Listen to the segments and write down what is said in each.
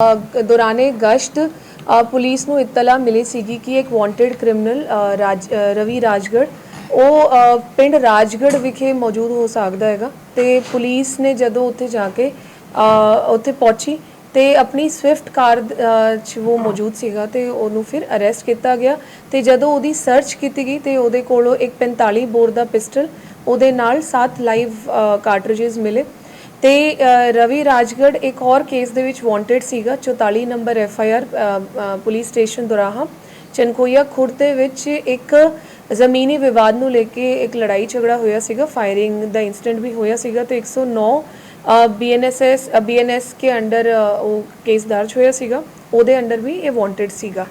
ਦੌਰਾਨੇ ਗਸ਼ਤ police ਨੂੰ ਇਤਲਾ ਮਿਲੀ ਸੀਗੀ ਕਿ ਇੱਕ ਵਾਂਟਡ ਕ੍ਰਿਮੀਨਲ ਰਾਜ ਰਵੀ ਰਾਜਗੜ ਉਹ ਪਿੰਡ ਰਾਜਗੜ ਵਿਖੇ ਮੌਜੂਦ ਹੋ ਸਕਦਾ ਹੈਗਾ ਤੇ ਪੁਲਿਸ ਨੇ ਜਦੋਂ ਉੱਥੇ ਜਾ ਕੇ ਉੱਥੇ ਪਹੁੰਚੀ ਤੇ ਆਪਣੀ ਸਵਿਫਟ ਕਾਰ 'ਚ ਉਹ ਮੌਜੂਦ ਸੀਗਾ ਤੇ ਉਹਨੂੰ ਫਿਰ ਅਰੈਸਟ ਕੀਤਾ ਗਿਆ ਤੇ ਜਦੋਂ ਉਹਦੀ ਸਰਚ ਕੀਤੀ ਗਈ ਤੇ ਉਹਦੇ ਕੋਲੋਂ ਇੱਕ 45 ਬੋਰ ਦਾ ਪਿਸਟਲ ਉਹਦੇ ਨਾਲ 7 ਲਾਈਵ ਕਾਰਟ੍ਰਿਜਸ ਮਿਲੇ। ਤੇ ਰਵੀ ਰਾਜਗੜ ਇੱਕ ਹੋਰ ਕੇਸ ਦੇ ਵਿੱਚ ਵਾਂਟਡ ਸੀਗਾ 44 number F I R police station Duraha, Chankoia Khurd ਦੇ ਵਿੱਚ ਇੱਕ ਜ਼ਮੀਨੀ ਵਿਵਾਦ ਨੂੰ ਲੈ ਕੇ ਇੱਕ ਲੜਾਈ ਝਗੜਾ ਹੋਇਆ ਸੀਗਾ ਫਾਇਰਿੰਗ ਦਾ ਇਨਸੀਡੈਂਟ ਵੀ ਹੋਇਆ ਸੀਗਾ ਤੇ 109 ਬੀਐਨਐਸਐਸ ਬੀਐਨਐਸ ਕੇ ਅੰਡਰ ਉਹ ਕੇਸ ਦਰਜ ਹੋਇਆ ਸੀਗਾ, ਉਹਦੇ ਅੰਡਰ ਵੀ ਇਹ ਵਾਂਟਡ ਸੀਗਾ।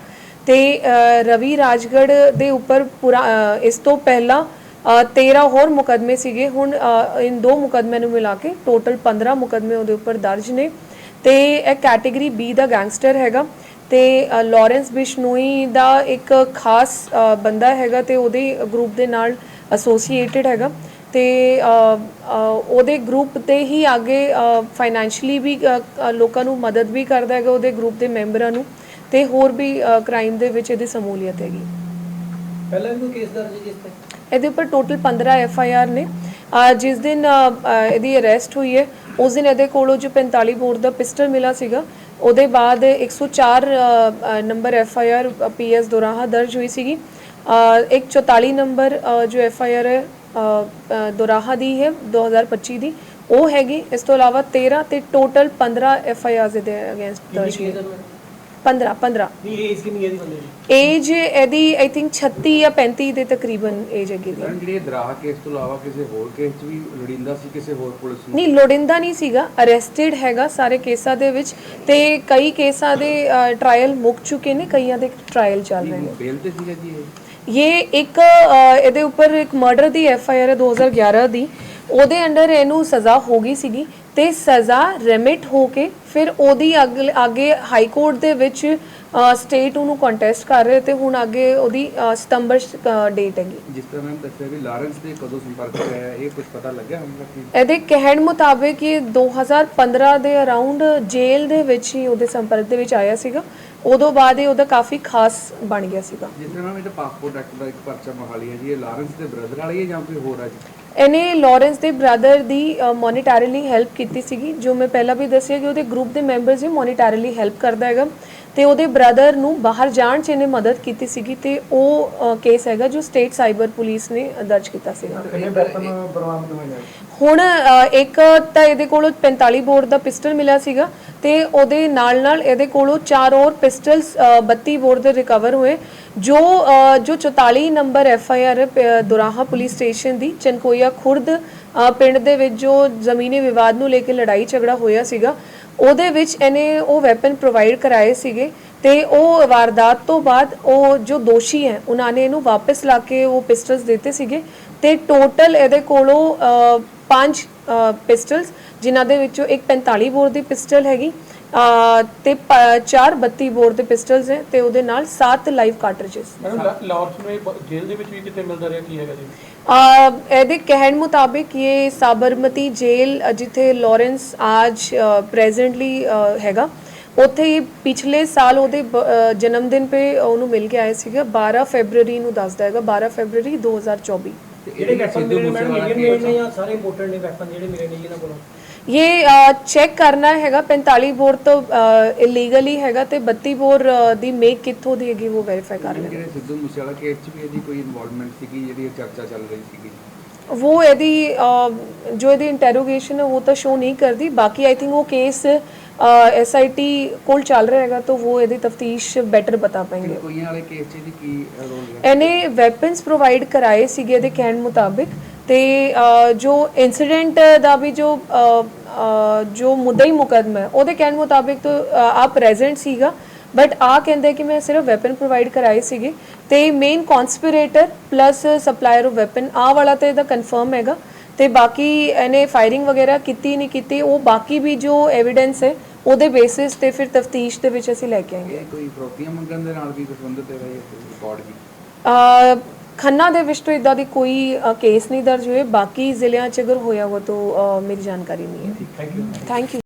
ਤੇ ਰਵੀ ਰਾਜਗੜ ਦੇ ਉੱਪਰ ਪੂਰਾ ਇਸ ਤੋਂ ਪਹਿਲਾਂ 13 ਹੋਰ ਮੁਕਦਮੇ ਸੀਗੇ। ਹੁਣ ਇਨ ਦੋ ਮੁਕਦਮਿਆਂ ਨੂੰ ਮਿਲਾ ਕੇ ਟੋਟਲ 15 ਮੁਕਦਮੇ ਉਹਦੇ ਉੱਪਰ ਦਰਜ ਨੇ। ਤੇ ਇਹ ਕੈਟਾਗਰੀ ਬੀ ਦਾ ਗੈਂਗਸਟਰ ਹੈਗਾ ਤੇ ਅ, ਲਾਰੈਂਸ ਬਿਸ਼ਨੋਈ ਦਾ ਇੱਕ ਖਾਸ ਬੰਦਾ ਹੈਗਾ ਤੇ ਉਹਦੇ ਗਰੁੱਪ ਦੇ ਨਾਲ ਐਸੋਸੀਏਟਿਡ ਹੈਗਾ। ਤੇ ਉਹਦੇ ਗਰੁੱਪ ਤੇ ਹੀ ਅੱਗੇ ਫਾਈਨੈਂਸ਼ੀਅਲੀ ਵੀ ਲੋਕਾਂ ਨੂੰ ਮਦਦ ਵੀ ਕਰਦਾ ਹੈਗਾ ਉਹਦੇ ਗਰੁੱਪ ਦੇ ਮੈਂਬਰਾਂ ਨੂੰ। ਤੇ ਹੋਰ ਵੀ ਕ੍ਰਾਈਮ ਦੇ ਵਿੱਚ ਇਹਦੀ ਸਮੂਲੀਅਤ ਹੈਗੀ। ਪਹਿਲਾਂ ਵੀ ਕੋਈ ਕੇਸ ਦਰਜ ਹੈ ਤੇ? ਇਹਦੇ ਉੱਪਰ ਟੋਟਲ 15 ਐਫ ਆਈ ਆਰ ਨੇ। ਜਿਸ ਦਿਨ ਇਹਦੀ ਅਰੈਸਟ ਹੋਈ ਹੈ ਉਸ ਦਿਨ ਇਹਦੇ ਕੋਲੋਂ ਜੋ 45 ਬੋਰ ਦਾ ਪਿਸਟਲ ਮਿਲਾ ਸੀਗਾ ਉਹਦੇ ਬਾਅਦ 104 ਅਹ, ਅਹ, number F I R P S Duraha ਦਰਜ ਹੋਈ ਸੀਗੀ। ਅਹ, ਇੱਕ 44 ਨੰਬਰ ਜੋ ਐਫ ਆਈ ਆਰ ਦੁਰਾਹਾ ਦੀ ਹੈ 2025 ਦੀ। ਉਹ ਹੈਗੀ ਇਸ ਤੋਂ ਇਲਾਵਾ 13 ਤੇ ਟੋਟਲ 15 ਐਫ ਆਈ ਆਰਸ ਇਹਦੇ ਅਗੇਂਸਟ ਦਰਜ ਹੋਈ 15 15 ਨਹੀਂ ਏਜ ਕਿੰਨੀ ਹੈ ਦੀ ਬੰਦੇ ਦੀ? ਏਜ ਇਹਦੀ ਆਈ ਥਿੰਕ 36 ਜਾਂ 35 ਦੇ ਤਕਰੀਬਨ ਏਜ ਹੈਗੀ ਦੀ ਜਿਹੜੀ ਦਰਾਹ ਕੇਸ ਤੋਂ ਇਲਾਵਾ ਕਿਸੇ ਹੋਰ ਕੇਸ 'ਚ ਵੀ ਲੋੜੀਂਦਾ ਸੀ ਕਿਸੇ ਹੋਰ ਪੁਲਿਸ ਨੂੰ? ਨਹੀਂ ਲੋੜਿੰਦਾ ਨਹੀਂ ਸੀਗਾ। ਅਰੈਸਟਡ ਹੈਗਾ ਸਾਰੇ ਕੇਸਾਂ ਦੇ ਵਿੱਚ ਤੇ ਕਈ ਕੇਸਾਂ ਦੇ ਟ੍ਰਾਇਲ ਮੁੱਕ ਚੁੱਕੇ ਨੇ ਕਈਆਂ ਦੇ ਟ੍ਰਾਇਲ ਚੱਲ ਰਹੇ ਨੇ। ਬੇਲ ਤੇ ਸੀਗਾ ਜੀ ਇਹ? ਇਹ ਇੱਕ ਅ, ਇਹਦੇ ਉੱਪਰ ਇੱਕ ਮਰਡਰ ਦੀ ਐਫ ਆਈ ਆਰ ਹੈ 2011 ਦੀ। ਉਹਦੇ ਅੰਡਰ ਇਹਨੂੰ ਸਜ਼ਾ ਹੋ ਗਈ ਸੀਗੀ। ਤੇ ਸਜ਼ਾ ਰੈਮਿਟ ਹੋ ਕੇ ਫਿਰ ਉਹਦੀ ਅੱਗੇ ਹਾਈ ਕੋਰਟ ਦੇ ਵਿੱਚ ਸਟੇਟ ਉਹਨੂੰ ਕੰਟੈਸਟ ਕਰ ਰਹੇ ਤੇ ਹੁਣ ਅੱਗੇ ਉਹਦੀ ਸਤੰਬਰ ਡੇਟ ਹੈਗੀ। ਜਿਸ ਤਰ੍ਹਾਂ ਮੈਮ ਦੱਸਿਆ ਵੀ ਲਾਰੈਂਸ ਦੇ ਕਦੋਂ ਸੰਪਰਕ ਹੋਇਆ ਇਹ ਕੁਝ ਪਤਾ ਲੱਗਿਆ ਤੱਕ ਕੀ? ਇਹਦੇ ਕਹਿਣ ਮੁਤਾਬਿਕ ਇਹ 2015 ਦੇ ਅਰਾਊਂਡ ਜੇਲ੍ਹ ਦੇ ਵਿੱਚ ਹੀ ਉਹਦੇ ਸੰਪਰਕ ਦੇ ਵਿੱਚ ਆਇਆ ਸੀਗਾ। ਉਦੋਂ ਬਾਅਦ ਇਹ ਉਹਦਾ ਕਾਫੀ ਖਾਸ ਬਣ ਗਿਆ ਸੀਗਾ। ਜਿਸ ਤਰ੍ਹਾਂ ਮੈਮ ਇਹ ਪਾਸਪੋਰਟ ਐਕਟ ਦਾ ਇੱਕ ਪਰਚਾ ਮਹਾਲੀ ਹੈ ਜੀ ਇਹ ਲਾਰੈਂਸ ਦੇ ਬ੍ਰਦਰ ਵਾਲੀ ਹੈ ਜਾਂ ਕੋਈ ਹੋਰ ਹੈ ਜੀ? ਇਹਨੇ ਲਾਰੈਂਸ ਦੇ ਬ੍ਰਦਰ ਦੀ ਮੋਨਿਟੈਰੀਲੀ ਹੈਲਪ ਕੀਤੀ ਸੀਗੀ, ਜੋ ਮੈਂ ਪਹਿਲਾਂ ਵੀ ਦੱਸਿਆ ਕਿ ਉਹਦੇ ਗਰੁੱਪ ਦੇ ਮੈਂਬਰਸ ਹੀ ਮੋਨਿਟੈਰੀਲੀ ਹੈਲਪ ਕਰਦਾ ਹੈਗਾ। ਤੇ ਉਹਦੇ ਬ੍ਰਦਰ ਨੂੰ ਬਾਹਰ ਜਾਣ 'ਚ ਇਹਨੇ ਮਦਦ ਕੀਤੀ ਸੀਗੀ ਤੇ ਉਹ ਕੇਸ ਹੈਗਾ ਜੋ ਸਟੇਟ ਸਾਈਬਰ ਪੁਲਿਸ ਨੇ ਦਰਜ ਕੀਤਾ ਸੀਗਾ ਹੁਣ ਇੱਕ ਤਾਂ ਇਹਦੇ ਕੋਲੋਂ 45 ਬੋਰ ਦਾ ਪਿਸਟਲ ਮਿਲਿਆ ਸੀਗਾ ਤੇ ਉਹਦੇ ਨਾਲ ਨਾਲ ਇਹਦੇ ਕੋਲੋਂ ਚਾਰ ਹੋਰ ਪਿਸਟਲਸ 32 ਬੋਰ ਦੇ ਰਿਕਵਰ ਹੋਏ ਜੋ ਜੋ 44 number F I R Duraha police station ਦੀ ਚਨਕੋਈਆ ਖੁਰਦ ਪਿੰਡ ਦੇ ਵਿੱਚ ਜੋ ਜ਼ਮੀਨੀ ਵਿਵਾਦ ਨੂੰ ਲੈ ਕੇ ਲੜਾਈ ਝਗੜਾ ਹੋਇਆ ਸੀਗਾ ਉਹਦੇ ਵਿੱਚ ਇਹਨੇ ਉਹ ਵੈਪਨ ਪ੍ਰੋਵਾਈਡ ਕਰਾਏ ਸੀਗੇ ਤੇ ਉਹ ਵਾਰਦਾਤ ਤੋਂ ਬਾਅਦ ਉਹ ਜੋ ਦੋਸ਼ੀ ਹੈ, ਉਹਨਾਂ ਨੇ ਇਹਨੂੰ ਵਾਪਸ ਲਾ ਕੇ ਉਹ ਪਿਸਟਲਸ ਦਿੱਤੇ ਸੀਗੇ ਤੇ ਟੋਟਲ ਇਹਦੇ ਕੋਲੋਂ ਪੰਜ ਪਿਸਟਲਸ ਜਿਨ੍ਹਾਂ ਦੇ ਵਿੱਚੋਂ ਇੱਕ 45 ਬੋਰ ਦੀ ਪਿਸਟਲ ਹੈਗੀ ਤੇ ਪ- ਚਾਰ 32 ਬੋਰ ਦੇ ਪਿਸਟਲਸ ਹੈ ਤੇ ਉਹਦੇ ਨਾਲ 7 ਲਾਈਵ ਕਾਰਟ੍ਰਿਜਸ ਮੈਡਮ ਲਾਹੌਰ ਨੂੰ ਜੇਲ੍ਹ ਦੇ ਵਿੱਚ ਵੀ ਕਿਤੇ ਮਿਲਦਾ ਰਿਹਾ ਕੀ ਹੈਗਾ ਜੀ? ਅ, ਇਹਦੇ ਕਹਿਣ ਮੁਤਾਬਿਕ ਇਹ ਸਾਬਰਮਤੀ ਜੇਲ੍ਹ ਅ, ਜਿੱਥੇ ਲਾਰੈਂਸ ਅੱਜ ਪ੍ਰੈਜ਼ੈਂਟਲੀ ਹੈਗਾ ਉੱਥੇ ਹੀ ਪਿਛਲੇ ਸਾਲ ਉਹਦੇ ਜਨਮ ਦਿਨ ਤੇ ਉਹਨੂੰ ਮਿਲ ਕੇ ਆਏ ਸੀਗਾ 12 ਫੈਬਰੂਰੀ ਨੂੰ ਦੱਸਦਾ ਹੈਗਾ 12 ਫੈਬਰੂਰੀ 2024 ਤੇ ਜਿਹੜੇ ਇਹ ਵੈਪਨ ਸਿੱਧੂ ਮਿਲੇ ਨੇ madam Moosewala Indian made case ਨੇ ਜਾਂ ਸਾਰੇ ਇੰਪੋਰਟੈਂਟ ਨੇ ਵੈਪਨ ਜਿਹੜੇ ਮਿਲੇ ਨੇ ਜੀ ਇਹਨਾਂ ਕੋਲੋਂ? ਇਹ ਚੈੱਕ ਕਰਨਾ ਹੈਗਾ 45 ਬੋਰ ਤੋਂ ਇਲੀਗਲੀ ਹੈਗਾ ਤੇ 32 ਬੋਰ ਦੀ ਮੇਕ ਕਿੱਥੋਂ ਦੀ ਹੈਗੀ ਉਹ ਵੈਰੀਫਾਈ ਕਰ ਲੈਣਾ। ਜਿਹੜੇ ਸਿੱਧੂ ਮੂਸੇਵਾਲਾ ਕੇਸ 'ਚ ਵੀ ਇਹਦੀ ਕੋਈ ਇਨਵੋਲਵਮੈਂਟ ਸੀਗੀ ਜਿਹੜੀ ਚਰਚਾ ਚੱਲ ਰਹੀ ਸੀਗੀ? ਉਹ ਇਹਦੀ ਜੋ ਇਹਦੀ ਇੰਟਰੋਗੇਸ਼ਨ ਹੈ ਉਹ ਤਾਂ ਸ਼ੋ ਨਹੀਂ ਕਰਦੀ। ਬਾਕੀ ਆਈ ਥਿੰਕ ਉਹ ਕੇਸ ਐਸਆਈਟੀ ਕੋਲ ਚੱਲ ਰਿਹਾ ਹੈਗਾ ਤਾਂ ਉਹ ਇਹਦੀ ਤਫਤੀਸ਼ ਬੈਟਰ ਬਤਾ ਪਾएंगे ਕੋਈਆਂ ਵਾਲੇ ਕੇਸ 'ਚ ਇਹਦੀ ਕੀ ਰੋਲ ਹੈ ਇਹਨੇ ਵੈਪਨਸ ਪ੍ਰੋਵਾਈਡ ਕਰਾਏ ਸੀਗੇ ਇਹਦੇ ਕਹਿਣ ਮੁਤਾਬਿਕ ਤੇ ਜੋ ਇਨਸੀਡੈਂਟ ਦਾ ਵੀ ਜੋ ਜੋ ਮੁੱਦਈ ਮੁਕਦਮਾ ਹੈ ਉਹਦੇ ਕਹਿਣ ਮੁਤਾਬਿਕ ਤਾਂ ਅ, ਆ ਪ੍ਰੈਜ਼ੈਂਟ ਸੀਗਾ ਬਟ ਆ ਕਹਿੰਦੇ ਕਿ ਮੈਂ ਸਿਰਫ ਵੈਪਨ ਪ੍ਰੋਵਾਈਡ ਕਰਾਏ ਸੀਗੇ ਤੇ main conspirator plus supplier of weapon ਆ ਵਾਲਾ ਤੇ ਇਹਦਾ ਕਨਫਰਮ ਹੈਗਾ ਤੇ ਬਾਕੀ ਇਹਨੇ ਫਾਇਰਿੰਗ ਵਗੈਰਾ ਕੀਤੀ ਨਹੀਂ ਕੀਤੀ ਉਹ ਬਾਕੀ ਵੀ ਜੋ ਐਵੀਡੈਂਸ ਹੈ ਉਹਦੇ ਬੇਸਿਸ ਤੇ ਫਿਰ ਤਫਤੀਸ਼ ਦੇ ਵਿੱਚ ਅਸੀਂ ਲੈ ਕੇ ਇਹ ਕੋਈ ਫਰੋਤੀਆਂ ਮੰਗਣ ਦੇ ਨਾਲ ਵੀ ਸੰਬੰਧਿਤ ਹੈ ਰਿਕਾਰਡ ਵੀ? ਅ, ਖੰਨਾ ਦੇ ਵਿੱਚ ਤਾਂ ਇਦਾਂ ਦੀ ਕੋਈ ਕੇਸ ਨਹੀਂ ਦਰਜ ਹੋਏ ਬਾਕੀ ਜ਼ਿਲ੍ਹਿਆਂ 'ਚ ਅਗਰ ਹੋਇਆ ਹੋ ਤਾਂ ਮੇਰੀ ਜਾਣਕਾਰੀ ਨਹੀਂ ਹੈ। Thank you thank you